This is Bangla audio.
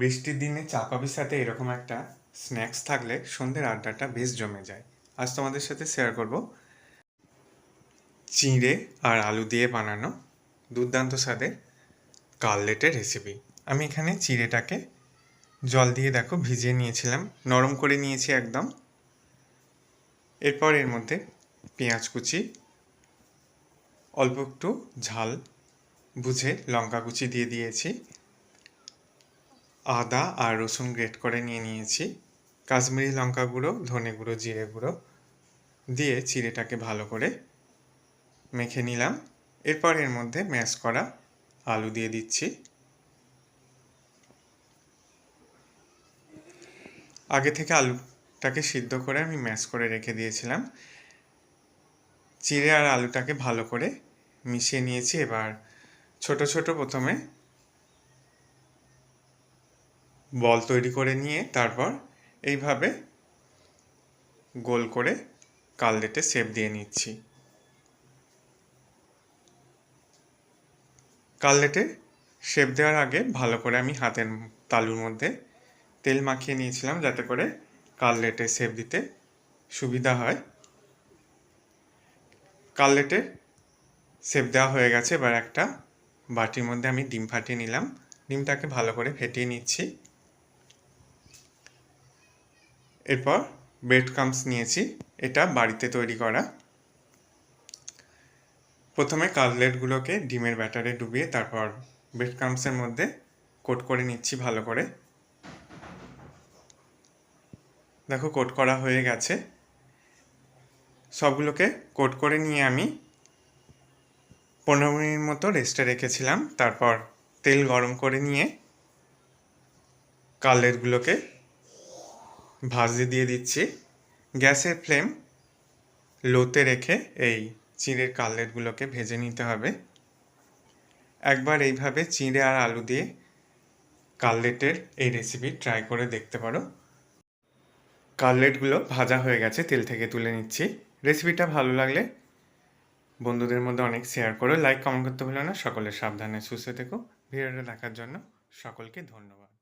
বৃষ্টির দিনে চা কফির সাথে এরকম একটা স্ন্যাক্স থাকলে সন্ধ্যের আড্ডাটা বেশ জমে যায়। আজ তোমাদের সাথে শেয়ার করব চিঁড়ে আর আলু দিয়ে বানানো দুর্দান্ত স্বাদের কাটলেটের রেসিপি আমি এখানে চিঁড়েটাকে জল দিয়ে দেখো ভিজিয়ে নিয়েছিলাম, নরম করে নিয়েছি একদম। এরপর এর মধ্যে পেঁয়াজ কুচি, অল্প একটু ঝাল, বুঝে লঙ্কা কুচি দিয়ে দিয়েছি। আদা আর রসুন গ্রেট করে নিয়ে নিয়েছি। কাশ্মীরি লঙ্কা গুঁড়ো, ধনে গুঁড়ো, জিরে গুঁড়ো দিয়ে চিড়েটাকে ভালো করে মেখে নিলাম। এরপর এর মধ্যে ম্যাশ করা আলু দিয়ে দিচ্ছি। আগে থেকে আলুটাকে সিদ্ধ করে আমি ম্যাশ করে রেখে দিয়েছিলাম। চিড়ে আর আলুটাকে ভালো করে মিশিয়ে নিয়েছি। এবার ছোট ছোট প্রথমে বল তৈরি করে নিয়ে তারপর এইভাবে গোল করে কাললেটে শেপ দিয়ে নিচ্ছি। কাললেটে শেপ দেওয়ার আগে ভালো করে আমি হাতের তালুর মধ্যে তেল মাখিয়ে নিয়েছিলাম যাতে করে কাললেটে শেপ দিতে সুবিধা হয়। কাললেটে শেপ দেওয়া হয়ে গেছে, এবার একটা বাটির মধ্যে আমি ডিম ফাটিয়ে নিলাম। ডিমটাকে ভালো করে ফেটিয়ে নিচ্ছি। এরপর ব্রেড ক্রামস নিয়েছি। এটা বাড়িতে তৈরি করা। প্রথমে কাটলেটগুলোকে ডিমের ব্যাটারে ডুবিয়ে তারপর ব্রেড ক্রামসের মধ্যে কোট করে নিচ্ছি ভালো করে। দেখো কোট করা হয়ে গেছে। সবগুলোকে কোট করে নিয়ে আমি পনেরো মিনিট মতো রেস্টে রেখেছিলাম। তারপর তেল গরম করে নিয়ে কাটলেটগুলোকে ভাজতে দিয়ে দিচ্ছি। গ্যাসের ফ্লেম লোতে রেখে এই চিঁড়ের কাটলেটগুলোকে ভেজে নিতে হবে। একবার এইভাবে চিঁড়ে আর আলু দিয়ে কাটলেটের এই রেসিপি ট্রাই করে দেখতে পারো। কাটলেটগুলো ভাজা হয়ে গেছে, তেল থেকে তুলে নিচ্ছি। রেসিপিটা ভালো লাগলে বন্ধুদের মধ্যে অনেক শেয়ার করো। লাইক কমেন্ট করতে ভুলো না। সকলের সাবধানে সুস্থ থেকো। ভিডিওটা দেখার জন্য সকলকে ধন্যবাদ।